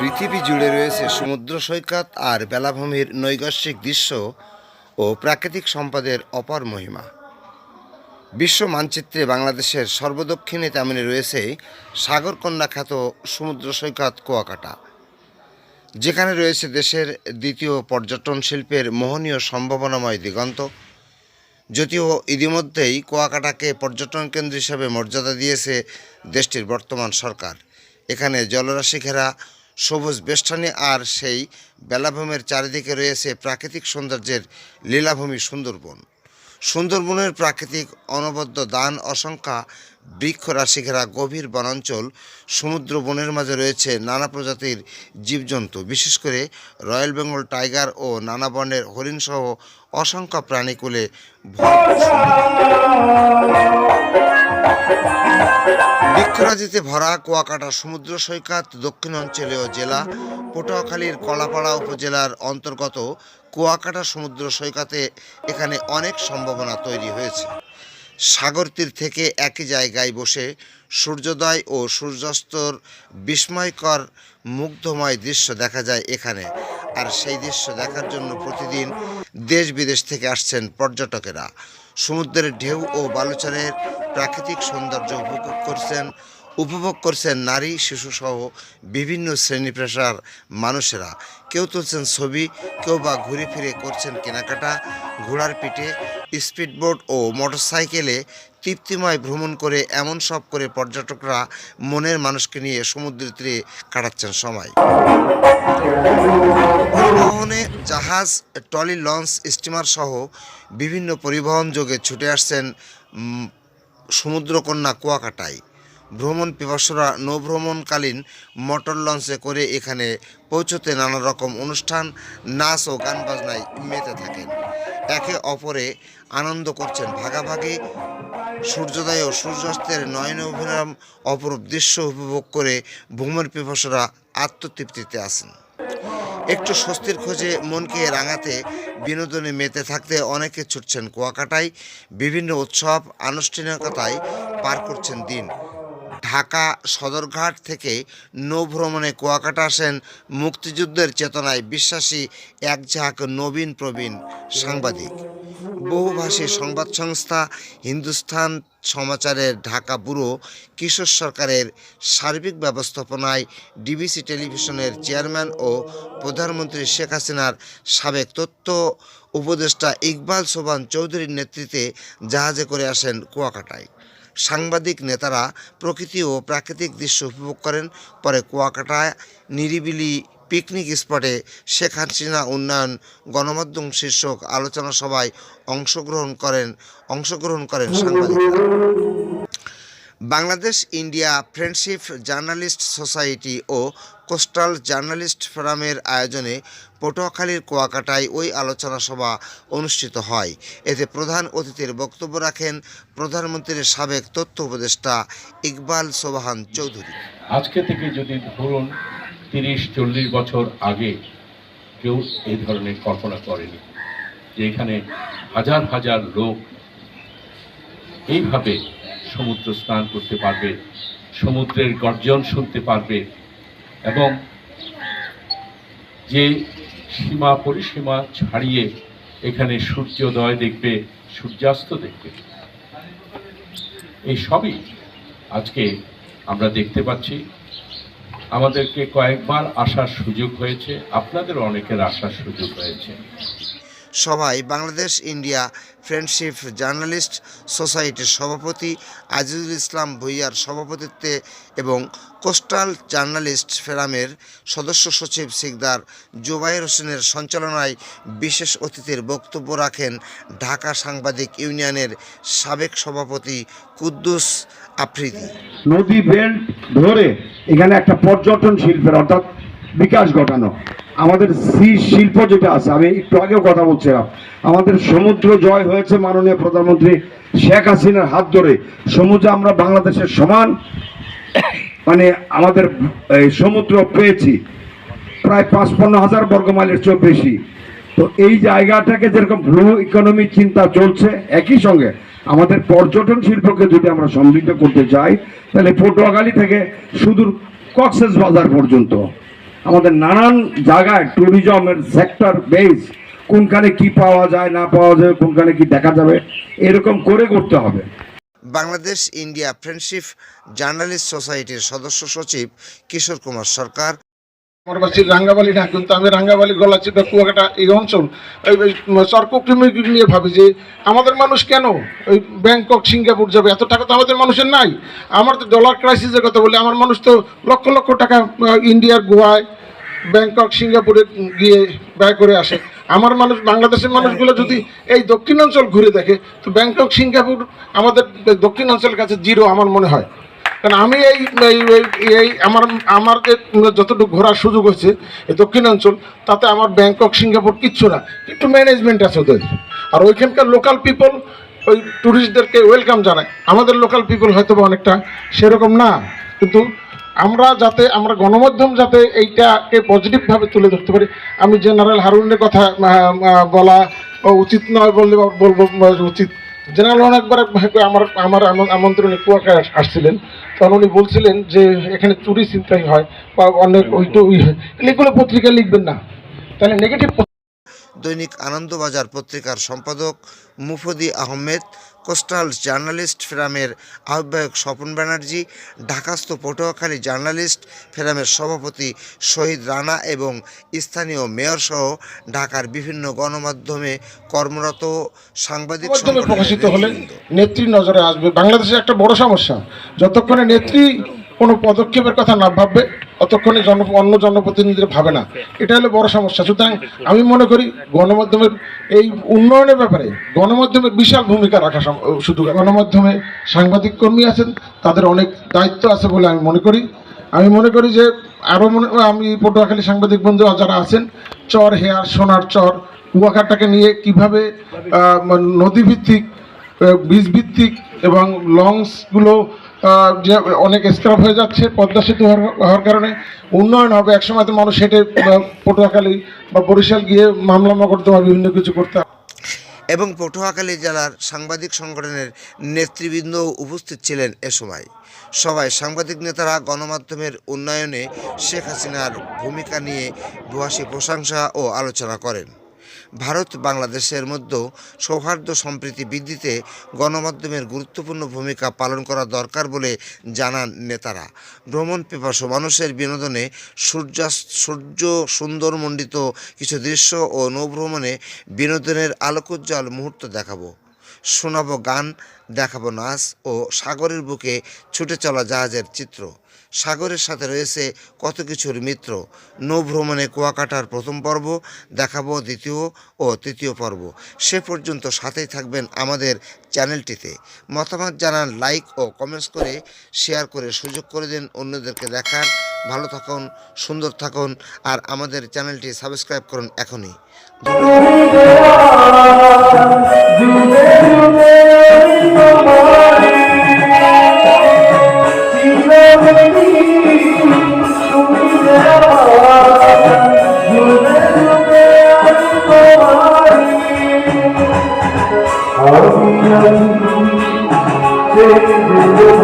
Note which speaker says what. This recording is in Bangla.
Speaker 1: পৃথিবী জুড়ে রয়েছে সমুদ্র সৈকত আর বেলাভূমির নৈগস্যিক দৃশ্য ও প্রাকৃতিক সম্পদের অপার মহিমা। বিশ্ব মানচিত্রে বাংলাদেশের সর্বদক্ষিণে তেমনি রয়েছে সাগরকন্যা খ্যাত সমুদ্র সৈকত কুয়াকাটা। যেখানে রয়েছে দেশের দ্বিতীয় পর্যটন শিল্পের মোহনীয় সম্ভাবনাময় দিগন্ত। যদিও ইতিমধ্যেই কুয়াকাটাকে পর্যটন কেন্দ্র হিসেবে মর্যাদা দিয়েছে দেশটির বর্তমান সরকার। এখানে জলরাশি ঘেরা সবুজ বেষ্টনী আর সেই বেলাভূমির চারিদিকে রয়েছে প্রাকৃতিক সৌন্দর্যের লীলাভূমি সুন্দরবন। সুন্দরবনের প্রাকৃতিক অনবদ্য দান অসংখ্যা বৃক্ষ রাশি ঘেরা গভীর বনাঞ্চল, সমুদ্র বনের মাঝে রয়েছে নানা প্রজাতির জীবজন্তু। বিশেষ করে রয়্যাল বেঙ্গল টাইগার ও নানা বর্ণের হরিণসহ অসংখ্য প্রাণীকুলে ভরপুর। বৃক্ষরাজিতে ভরা কুয়াকাটা সমুদ্র সৈকত দক্ষিণ অঞ্চলীয় জেলা পটুয়াখালীর কলাপাড়া উপজেলার অন্তর্গত কুয়াকাটা সমুদ্র সৈকতে এখানে অনেক সম্ভাবনা তৈরি হয়েছে। সাগর তীর থেকে একই জায়গায় বসে সূর্যোদয় ও সূর্যাস্তর বিস্ময়কর মুগ্ধময় দৃশ্য দেখা যায় এখানে। আর সেই দৃশ্য দেখার জন্য প্রতিদিন দেশ বিদেশ থেকে আসছেন পর্যটকেরা। সমুদ্রের ঢেউ ও বালুচরের প্রাকৃতিক সৌন্দর্য উপভোগ করছেন উপভোগ করছেন নারী শিশুসহ বিভিন্ন শ্রেণি পেশার মানুষেরা। কেউ তুলছেন ছবি, কেউ বা ঘুরে ফিরে করছেন কেনাকাটা, ঘোড়ার পিঠে, স্পিডবোট ও মোটরসাইকেলে তৃপ্তিময় ভ্রমণ করে এমন সব করে পর্যটকরা মনের মানুষকে নিয়ে সমুদ্র তীরে কাটাচ্ছেন সময়। পরিবহনে জাহাজ, ট্রলি, লঞ্চ, স্টিমার সহ বিভিন্ন পরিবহন যোগে ছুটে আসছেন সমুদ্রকন্যা কুয়াকাটায়। ভ্রমণ পিপাসুরা নৌভ্রমণকালীন মোটর লঞ্চে করে এখানে পৌঁছতে নানা রকম অনুষ্ঠান, নাচ ও গান বাজনায় মেতে থাকেন। একে অপরে আনন্দ করছেন ভাগাভাগি সূর্যোদয় ও সূর্যাস্তের নয়ন অভিরাম অপরূপ দৃশ্য উপভোগ করে ভ্রমণ পিপাসুরা আত্মতৃপ্তিতে আসেন একটু স্বস্তির খোঁজে মনকে রাঙাতে বিনোদনে মেতে থাকতে অনেকে ছুটছেন কুয়াকাটায়, বিভিন্ন উৎসব, আনুষ্ঠানিকতায় পার করছেন দিন। ঢাকা সদরঘাট থেকে নৌভ্রমণে কুয়াকাটা আসেন মুক্তিযুদ্ধের চেতনায় বিশ্বাসী এক ঝাঁক নবীন প্রবীণ সাংবাদিক। বহুভাষী সংবাদ সংস্থা হিন্দুস্থান সমাচারের ঢাকা ব্যুরো কিশোর সরকারের সার্বিক ব্যবস্থাপনায় ডিবিসি টেলিভিশনের চেয়ারম্যান ও প্রধানমন্ত্রী শেখ হাসিনার সাবেক তথ্য উপদেষ্টা ইকবাল সোবান চৌধুরীর নেতৃত্বে জাহাজে করে আসেন কুয়াকাটায়। সাংবাদিক নেতারা প্রকৃতি ও প্রাকৃতিক দৃশ্য উপভোগ করেন। পরে কুয়াকাটায় নিরিবিলি পিকনিক স্পটে শেখ হাসিনা উন্নয়ন গণমাধ্যম শীর্ষক আলোচনা সভায় অংশগ্রহণ করেন অংশগ্রহণ করেন সাংবাদিকরা Bangladesh India friendship journalist society ও কোস্টাল জার্নালিস্ট ফোরামের আয়োজনে পটুয়াখালীর কুয়াকাটায় ওই আলোচনা সভা অনুষ্ঠিত হয়। এতে প্রধান অতিথির বক্তব্য রাখেন প্রধানমন্ত্রীর সাবেক তথ্য উপদেষ্টা ইকবাল সোবাহান চৌধুরী।
Speaker 2: আজকে থেকে যদি ধরুন তিরিশ, চল্লিশ বছর আগে কেউ এই ধরনের কল্পনা করেনি যে এখানে হাজার হাজার লোক এইভাবে সমুদ্র স্নান করতে পারবে, সমুদ্রের গর্জন শুনতে পারবে এবং যে সীমা পরিসীমা ছাড়িয়ে এখানে সূর্যোদয় দেখবে, সূর্যাস্ত দেখবে, এই সবই আজকে আমরা দেখতে পাচ্ছি। আমাদেরকে কয়েকবার আসার সুযোগ হয়েছে। আপনাদের অনেকের আসার সুযোগ হয়েছে।
Speaker 1: সভায় বাংলাদেশ ইন্ডিয়া ফ্রেন্ডশিপ জার্নালিস্ট সোসাইটির সভাপতি আজিজুল ইসলাম ভুইয়ার সভাপতিত্বে এবং কোস্টাল জার্নালিস্ট ফেরামের সদস্য সচিব সিকদার জুবাইর হোসেনের সঞ্চালনায় বিশেষ অতিথির বক্তব্য রাখেন ঢাকা সাংবাদিক ইউনিয়নের সাবেক সভাপতি কুদ্দুস আফ্রিদি
Speaker 3: নদী বেল্ট ধরে এখানে একটা পর্যটন শিল্পের অর্থাৎ বিকাশ ঘটানো। আমাদের সি শিল্প যেটা আছে, আমি একটু আগেও কথা বলছিলাম। আমাদের সমুদ্র জয় হয়েছে মাননীয় প্রধানমন্ত্রী শেখ হাসিনার হাত ধরে। সমুদ্রে আমরা বাংলাদেশের সমান মানে আমাদের সমুদ্র পেয়েছি। প্রায় পাঁচপান্ন হাজার বর্গ মাইলের চেয়েও বেশি। তো এই জায়গাটাকে যেরকম ব্লু ইকোনমি চিন্তা চলছে, একই সঙ্গে আমাদের পর্যটন শিল্পকে যদি আমরা সমৃদ্ধ করতে চাই, তাহলে পটুয়াখালী থেকে সুদূর কক্সেস বাজার পর্যন্ত আমাদের নানান জায়গায় ট্যুরিজমের সেক্টর বেস কোনখানে কি পাওয়া যায়, না পাওয়া যায়, কোনখানে কি দেখা যাবে, এরকম করে করতে হবে।
Speaker 1: বাংলাদেশ ইন্ডিয়া ফ্রেন্ডশিপ জার্নালিস্ট সোসাইটির সদস্য সচিব কিশোর কুমার সরকার
Speaker 4: আমার রাঙ্গাবালি না কিন্তু আমি রাঙ্গাবালি, গলাচিপা, কুয়াকাটা এই অঞ্চল, এই চরকুকৃমিক নিয়ে ভাবি যে, আমাদের মানুষ কেন ওই ব্যাংকক, সিঙ্গাপুর যাবে? এত টাকা তো আমাদের মানুষের নাই। আমার তো ডলার ক্রাইসিসের কথা বলি, আমার মানুষ তো লক্ষ লক্ষ টাকা ইন্ডিয়ার গোয়ায়, ব্যাংকক, সিঙ্গাপুরে গিয়ে ব্যয় করে আসে। আমার মানুষ, বাংলাদেশের মানুষগুলো যদি এই দক্ষিণাঞ্চল ঘুরে দেখে, তো ব্যাংকক, সিঙ্গাপুর আমাদের দক্ষিণাঞ্চলের কাছে জিরো, আমার মনে হয়। কারণ আমি এই, এই- আমার আমার যে যতটুকু ঘোরার সুযোগ হয়েছে এই দক্ষিণাঞ্চল তাতে আমার ব্যাংকক, সিঙ্গাপুর কিচ্ছু না, একটু ম্যানেজমেন্ট আছে ওদের। আর ওইখানকার লোকাল পিপল ওই ট্যুরিস্টদেরকে ওয়েলকাম জানায়। আমাদের লোকাল পিপল হয়তো বা অনেকটা সেরকম না, কিন্তু আমরা যাতে, আমরা গণমাধ্যম যাতে এইটাকে পজিটিভভাবে তুলে ধরতে পারি, আমি জেনারেল হারুনের কথা বলা উচিত নয় বললে বলব, উচিত। জেনারেল অনেকবার আমার আমার আমন- আমন্ত্রণে কুয়াকায় আসছিলেন। তখন উনি বলছিলেন যে এখানে চুরি চিন্তাই হয় বা অনেক ওই এগুলো পত্রিকা লিখবেন না। তাহলে নেগেটিভ
Speaker 1: দৈনিক আনন্দবাজার পত্রিকার সম্পাদক মুফদি আহমেদ কোস্টাল জার্নালিস্ট ফেরামের আহ্বায়ক স্বপন ব্যানার্জি ঢাকাস্থ পটুয়াখালী জার্নালিস্ট ফেরামের সভাপতি শহীদ রানা এবং স্থানীয় মেয়রসহ ঢাকার বিভিন্ন গণমাধ্যমে কর্মরত সাংবাদিক
Speaker 4: প্রকাশিত হলে। নেত্রী নজরে আসবে বাংলাদেশের একটা বড় সমস্যা যতক্ষণে নেত্রী কোনো পদক্ষেপের কথা না ভাববে ততক্ষণে জন অন্য জনপ্রতিনিধিরা ভাবে না। এটা হলো বড় সমস্যা। সুতরাং আমি মনে করি গণমাধ্যমের এই উন্নয়নের ব্যাপারে গণমাধ্যমের বিশাল ভূমিকা রাখা শুধু গণমাধ্যমে সাংবাদিক কর্মী আছেন, তাদের অনেক দায়িত্ব আছে বলে আমি মনে করি। আমি মনে করি যে আরও মনে আমি পটুয়াখালী সাংবাদিক বন্ধু যারা আছেন, চর হেয়ার, সোনার চর, কুয়াকাটাকে নিয়ে কীভাবে নদীভিত্তিক বীজভিত্তিক এবং লঞ্চগুলো যে অনেক স্ক্রাপ হয়ে যাচ্ছে, পদ্মা সেতু হওয়ার- কারণে উন্নয়ন হবে, একসময় তো মানুষ হেঁটে পটুয়াখালী বা বরিশাল গিয়ে মামলা মকদ্দমা বিভিন্ন কিছু করতে
Speaker 1: এবং পটুয়াখালী জেলার সাংবাদিক সংগঠনের নেতৃবৃন্দ উপস্থিত ছিলেন এ সময়। সবাই সাংবাদিক নেতারা গণমাধ্যমের উন্নয়নে শেখ হাসিনার ভূমিকা নিয়ে ভূয়াসী প্রশংসা ও আলোচনা করেন। ভারত বাংলাদেশের মধ্যে সৌহার্দ্য সম্প্রীতি বৃদ্ধিতে গণমাধ্যমের গুরুত্বপূর্ণ ভূমিকা পালন করা দরকার বলে জানান নেতারা। ভ্রমণ পিপাসু মানুষের বিনোদনে সূর্যাস্ত সূর্য সুন্দরমণ্ডিত কিছু দৃশ্য ও নৌভ্রমণে বিনোদনের আলোকোজ্জ্বল মুহূর্ত দেখাবো। শোনাবো গান, দেখাবো নাচ ও সাগরের বুকে ছুটে চলা জাহাজের চিত্র। সাগরের সাথে রয়েছে কত কিছুর মিত্র। নৌভ্রমণে কুয়াকাটার প্রথম পর্ব, দেখাবো দ্বিতীয় ও তৃতীয় পর্ব। সে পর্যন্ত সাথেই থাকবেন আমাদের চ্যানেলটিতে। মতামত জানান, লাইক ও কমেন্টস করে শেয়ার করে সুযোগ করে দিন অন্যদেরকে দেখার। ভালো থাকুন সুন্দর থাকুন আর আমাদের চ্যানেলটি সাবস্ক্রাইব করুন এখনই
Speaker 5: Thank you.